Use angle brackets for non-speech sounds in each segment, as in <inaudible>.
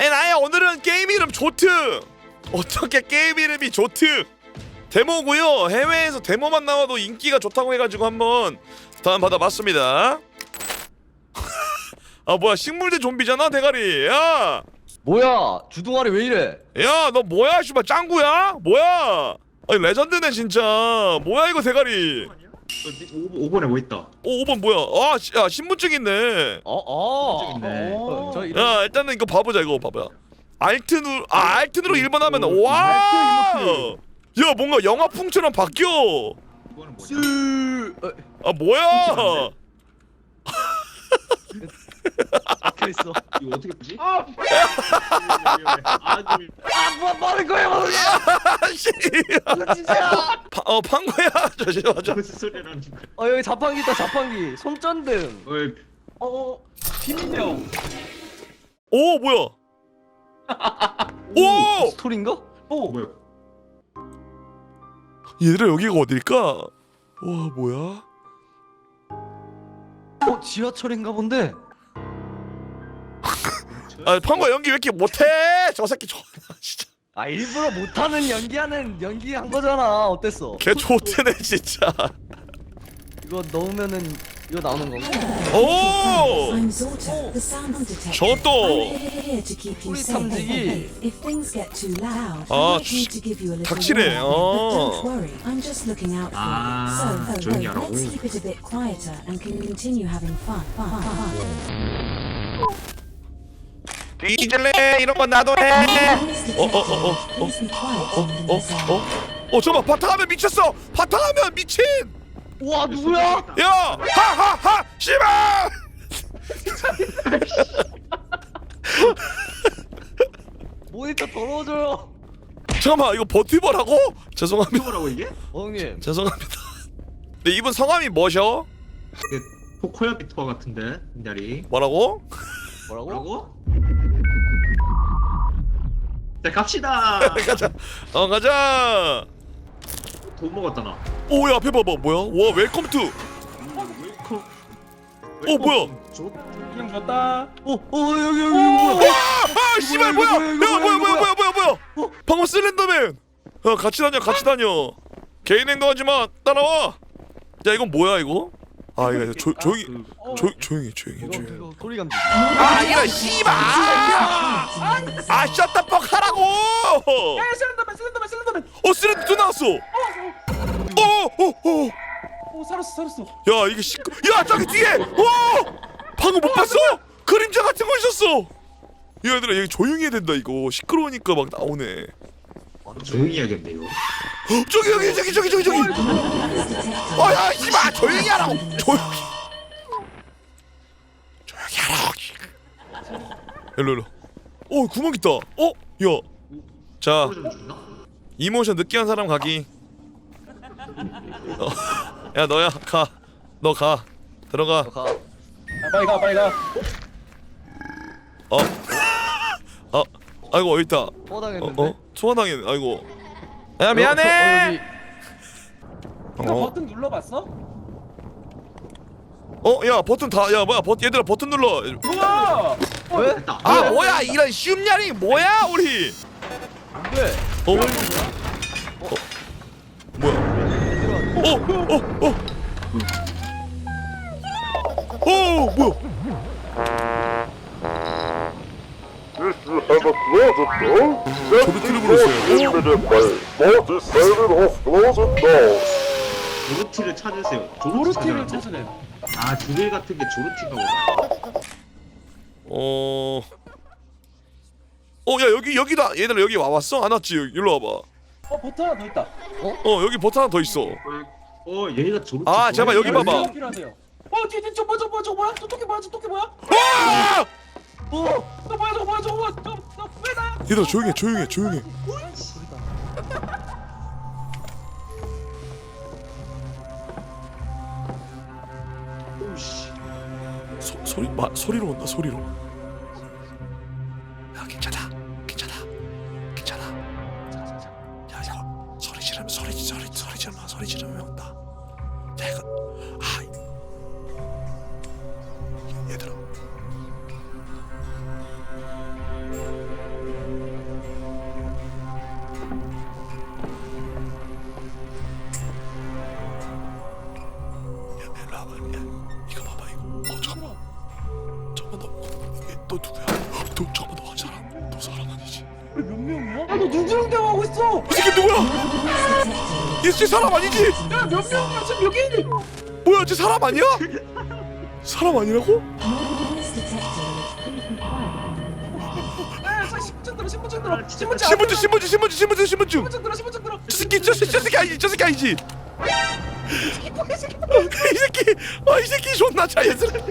에 나야 오늘은 게임 이름 조트. 어떻게 게임 이름이 조트? 데모고요. 해외에서 데모만 나와도 인기가 좋다고 해가지고 한번 다운 받아봤습니다. <laughs> 아 뭐야 식물대 좀비잖아 대가리. 야야 뭐야? 주둥아리 왜 이래? 너 뭐야 씨발 짱구야? 뭐야? 아니 레전드네 진짜. 뭐야 이거 대가리 5, 번에뭐 있다. 오 5번 뭐야 아 시- 야, 신분증 있네 어 어. 있네. 어, 저 이런. 야 일단은 이거 봐보자 이거 봐봐 알트 누 아 알트 누르 1번 하면 오, 와야 알트 뭔가 영화풍처럼 바뀌어 이거는 뭐지? 쓰. 어, 아 뭐야 있어. 이거 어떻게 보지? 아, 아, 좀 아 뭐 뭐는 거야 뭐? 아씨 진짜야. 어 판 거야 저저 <laughs> 저 무슨 소리라는 거야? 어 여기 자판기 있다 자판기. 손전등. 어이, 어. 김인영. 오 뭐야 오 스토리인가? 오. 뭐야? 얘들아 여기가 어딜까 와 뭐야 어 지하철인가 본데. 아 판거 연기 왜 이렇게 못해 저 새끼 저 진짜 아 일부러 못하는 연기하는 연기 한 거잖아. 어땠어? 개 좋대네 진짜 이거 넣으면은 이거 나오는 건가? 오 safe. 탐지기. 아, 닥치네. 어. 아, oh, 조용히 oh, 하라고. 뒤질래 이런 건 나도 해 be 어, 어, 어. 어, 어, 어. 어? 어, 바탕화면 미쳤어! 바탕화면 미친! 와 누구야? 야! 하하하! 씨발! 모니터 더러워져요. 잠깐만, 이거 버티버라고? 죄송합니다. 뭐라고 이게? 어, 형님. 죄송합니다. 근데 이분 성함이 뭐셔? 이게 포코야비 투어 같은데 인자리. 뭐라고? 뭐라고? 뭐라고? 자 갑시다. <laughs> 가자. 어, 가자. 돈 먹었다 나. 오, 야, 앞에 봐봐. 뭐야? 와, 웰컴 투. 웰컴. 어, 뭐야? 저 그냥 줬다. 어, 어 여기 여기 뭐야? 와! 아, 씨발, 뭐야? 야, 뭐야, 뭐야, 뭐야, 뭐야, 뭐야? 어? 방금 슬렌더맨. 야, 같이 다녀, 같이 다녀. 개인 행동하지 마. 따라와. 야, 이건 뭐야, 이거? 아, 이거 조, 조용히, 그, 조, 조용히, 조용히, 조용히. 이거 소리 감지. 아, 이런 씨발! 아, 샷다퍽 하라고! 야, 슬렌더맨, 슬렌더맨, 슬렌더맨. 어, 슬렌더 또 나왔어. 어, 어, 어. 오, 살았어, 살았어. 야, 이게 시끄. 야, 저기 뒤에. 어! 방금 못 봤어? 그림자 같은 거 있었어. 야, 얘들아, 여기 조용히 해야 된다 이거. 시끄러우니까 막 나오네. 조용히 해야겠네 이거. 어, 저기 여기 저기 저기 저기 저기. 어, 야, 씨발, 조용히 하라고. 조용히. 조용히 하라고. 일로 일로. 어, 구멍 있다. 어, 야. 자, 좀 줬나? 이모션 느끼한 사람 가기. 어. 야, 너야 가. 너 가. 들어가. 가. 아, 빨리 가, 빨리 가. 어. 어. 아이고 어디 있다. 어. 어? 소환당했네. 아이고. 야 어, 미안해. 너 어. 버튼 눌러봤어? 어, 야 버튼 다. 야 뭐야? 버 얘들아 버튼 눌러. 우와! 왜? 됐다. 아 뭐야? 이런 쉬움냐리 뭐야 우리? 왜? 어? 어? 뭐야? 어? 어? 어? 어 뭐야? 저도 is 트립으로 not 써요. limited by 47 of closet doors. 조르티를 찾으세요. 찾으라고? 찾으래. 아 주빌 같은 게 조르티가 오다. 어. 어, 야 여기 여기다. 얘들아 여기 와봤어? 안 왔지? 일로 와봐. 어, 버튼 하나 더 있다. 어 여기 버튼 하나 더 있어. 어 얘가 조르티. 아, 잠깐만, 여기 봐봐. 뭐가 필요하세요? 어, 뒤에 뒤에 저 뭐야, 저 뭐야, 저 뭐야? 저 토끼 뭐야, 저 토끼 뭐야? 아! 어. 저 뭐야, 저 뭐야, 저 뭐야? 저, 저, 왜 나? 얘들아 조용해, 조용해, 조용해. 소리 마, 소리로 온다 소리로 쟤 사람 아니지? 야몇 명이야? 지금 몇 개인데? 뭐야 쟤 사람 아니야? 사람 아니라고? 신분증 들어 신분증 들어. 신분증 신분증 신분증 신분증 신분증 신분증. 신분증 들어 신분증 들어. 저 새끼 저 새끼 저 새끼 아니지 저 새끼 아니지. 이 새끼 아 이 새끼 존나 자연스레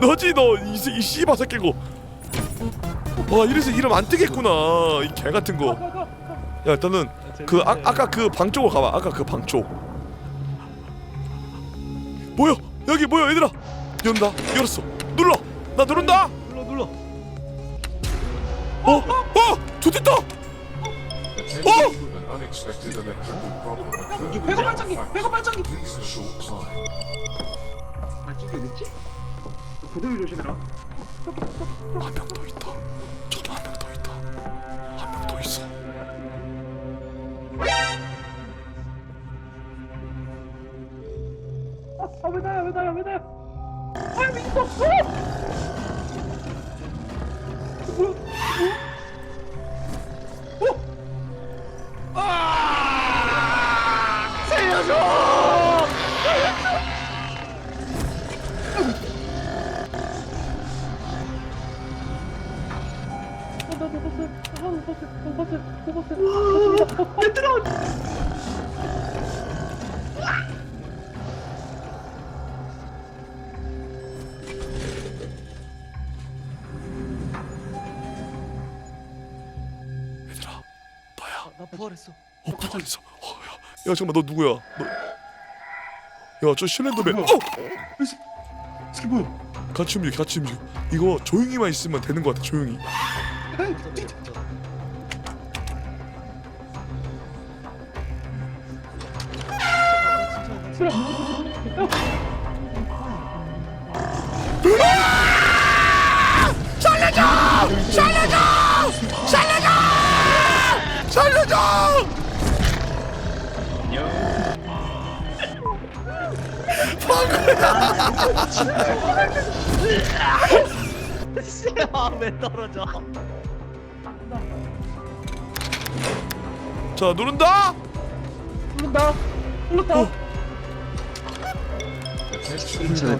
너지 너이 새끼 씨바 새끼고. 와 이래서 이름 안 뜨겠구나 이 개 같은 거 야 일단은 그 아, 아까 그 방 쪽으로 가봐 아까 그 방 쪽 뭐야 여기 뭐야 얘들아 연다 열었어 눌러 나 누른다 눌러 눌러. 어? 어? 좋됐다 어? 배가 발전기 배가 발전기. 아 찍혀 있지? 고등이 조심해라 한명더 있다. 아왜 나야 왜 나야 왜나 부활했어. 어, 부활했어. 어, 야, 야, 잠깐만, 너 누구야? 너, 야, 저 실렌더맨. 어, 이게 뭐야 같이 움직여, 같이 움직여. 이거 조용히만 있으면 되는 것 같아. 조용히. 살려 왜 떨어져? 자, 누른다. 누른다 눌렀다 Attention,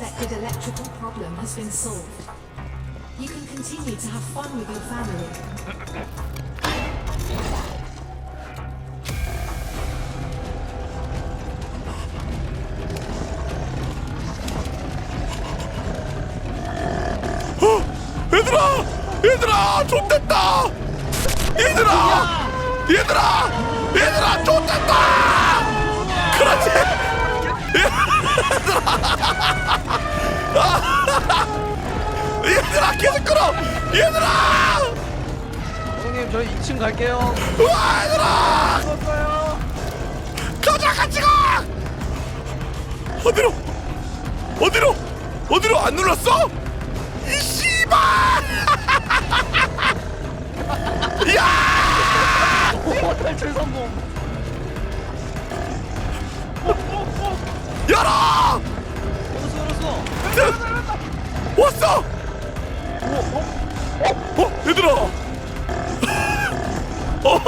unexpected electrical problem has been solved. You can continue to have fun with your family. 얘들아! 얘들아! 좆됐다! 얘들아! 얘들아! 얘들아! 좆됐다! 그렇지! 얘들아! <laughs> 얘들아! 계속 끌어! 얘들아! 형님 저희 2층 갈게요. 우와 얘들아! 죽었어요. 가자 같이 가! 어디로? 어디로? 어디로 안 눌렀어? 이 씨발! <laughs> 야! 오 <laughs> 탈출 성공. 열어! 열었어. 왔어! 어? 어? 얘들아! <laughs> 어?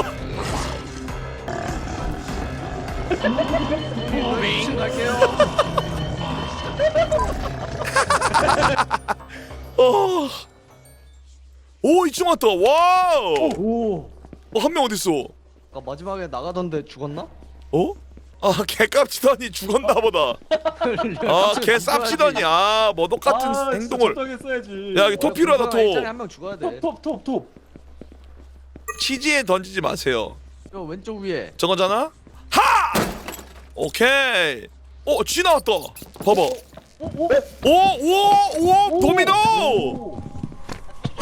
2층 갈게요. 어. 오, 이층 왔다. 와우! 오. 어, 한 명 어딨어? 아까 마지막에 나가던데 죽었나? 어? 아, 개 깝치더니 죽었나 보다. 아, 개 쌉치더니 아, 뭐 똑같은 행동을. 적당했어야지 야. 한명 죽어야 돼. 톱톱톱톱 치즈에 던지지 마세요. 요 왼쪽 위에. 저거잖아? 하! 오케이. 어, 쥐 나왔다. 봐봐. 오, 오, 오, 도미노!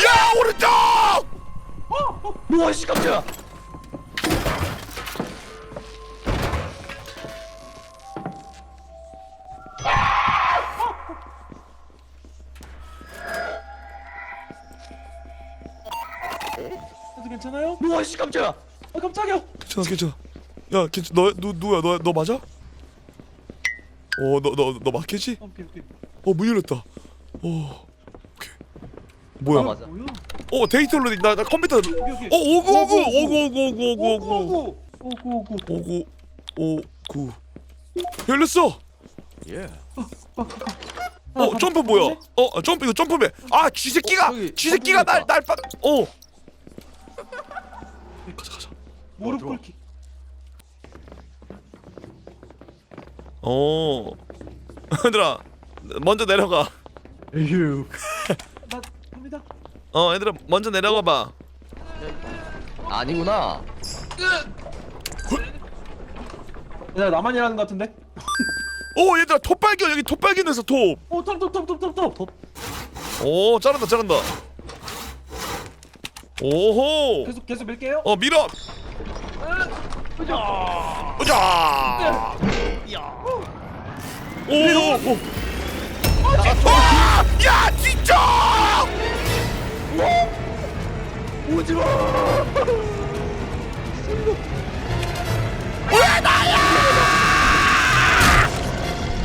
야, 오른쪽! 우와 씨 깜짝이야. 다들 괜찮아요? 우와 씨 깜짝이야 아 깜짝이야. 괜찮아 괜찮아 야 괜찮 너, 너 누구야 너, 너 맞아? 어너 너 너 맞겠지? 오케이 오케이. 어문 열렸다 어 오케이 뭐야 아, 맞아. 뭐야? 어 데이터로 나, 나 컴퓨터 어 오케이 오케이. 오구 오구 오구 오구 오구 오구 오구 오구 오구 오구. 오구 오구 열렸어 어 점프 뭐야 어 점프 이거 점프배 아 쥐새끼가 어, 저기 쥐새끼가 점프 날날 빠 어 가자 가자. 무릎 꿇기. 어. <laughs> 얘들아 먼저 내려가. <laughs> 나 갑니다. 어 얘들아 먼저 내려가 봐. 아니구나. 야 나만 일하는 것 같은데? 오 얘들아 톱 발견 여기 톱 발견했어 톱오 오톱톱톱톱톱톱. 잘한다 잘한다 오호! 계속 계속 밀게요. 어 밀어! 으자! 오오! 아! 야 진짜! 오지마! 왜 나야!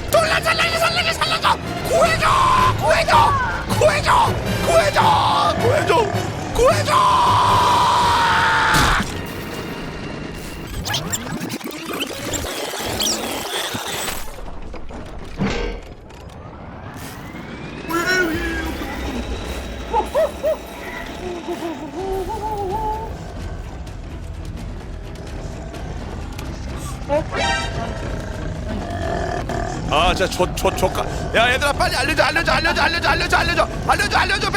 돌려 살려줘 살려줘 살려줘! 구해줘! 구해줘! 구해줘! 구해줘 구해줘! 아 진짜 저 저 저 가 야 얘들아 빨리 알려줘 알려줘 알려줘 알려줘 알려줘 알려줘 알려줘 알려줘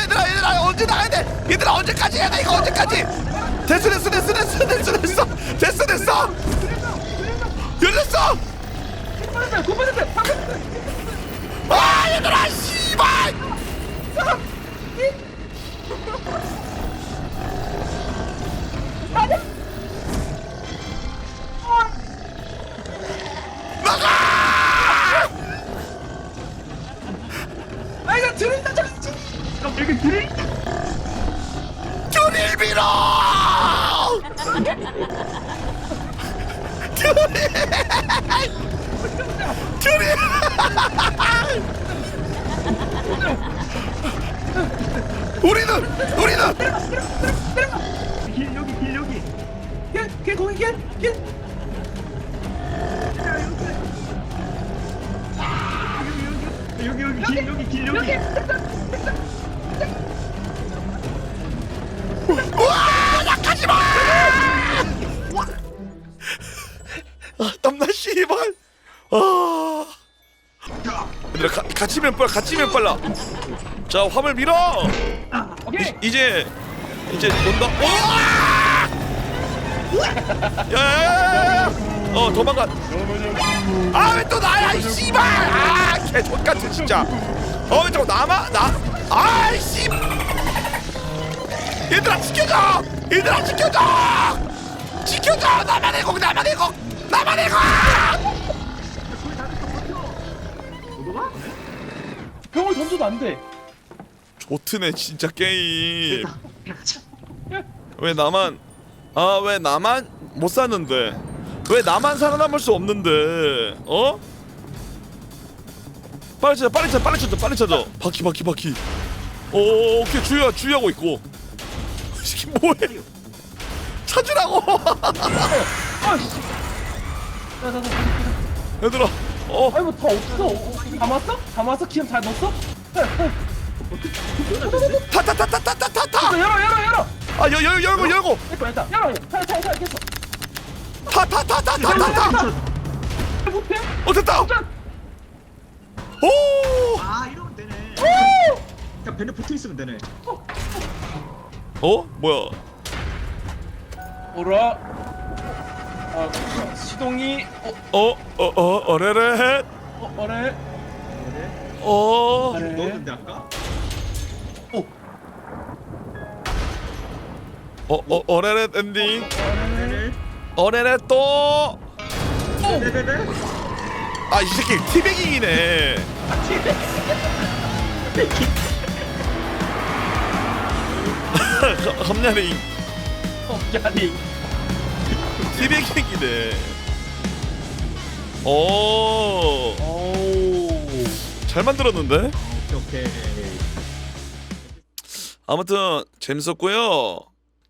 해야 돼 이거 언제까지? 됐어 됐어 됐어 됐어 됐어 됐어. 됐어 됐어. 열렸어. 아 얘들아 씨발. 아 들린다 잠깐. 여기 들이. 줄을 밀어 줄이 줄이 우리는 우리는 길 여기 길 여기. 걔걔 거기 걔 걔. 여기 여기 길 여기 길 여기. 씨발. 아. 얘들아 가, 같이 면 빨라 같이 면 빨라. 자 화물 밀어. 오케이. 이, 이제 이제 온다. 야야야야 어 도망가. 아 왜 또 나야 이 씨발. 아개 족같은 진짜. 어왜 또 나만 나아이 씨. 얘들아 지켜줘. 얘들아 지켜줘. 지켜줘. 나만의 곡 나만의 곡 나만의 곡 병을 던져도 안 돼. 좋트네 진짜 게임. 왜 나만 아 왜 나만 못 사는데? 왜 나만 살아남을 수 없는데? 어? 빨리 찾아 빨리 찾아 빨리 찾아 빨리 찾아. 바퀴 바퀴 바퀴. 오 오케이 주의하 주의하고 있고. 이 새끼 뭐해 찾으라고! 아씨. 얘들아 어 아니 뭐다 없어. 어, 담았어? 담았어? 기름 다 넣었어? 타타타타타타타 열어 열어 열어. 아 열, 열, 열고 열고 됐다 됐다. 열어. 됐어. 타타타타타타타 못해? 어 됐다 오 아 이러면 되네. 그냥 밴드 붙어 있으면 되네. 어? 뭐야 오라. 아 시동이 어 어? 어? 어? 어레레 어, 어래. 어? 넣었는데 아까? 어? 어? 어레레 엔딩. 어레레 또 네네네. 아 이 새끼 티베깅이네 컴냐리 옥자리. 티베깅이네. 오, 오. 잘 만들었는데? 오케이 오케이. 아무튼 재밌었고요.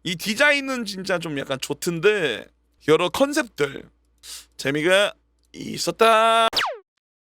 이 디자인은 진짜 좀 약간 좋던데 여러 컨셉들 재미가 있었다.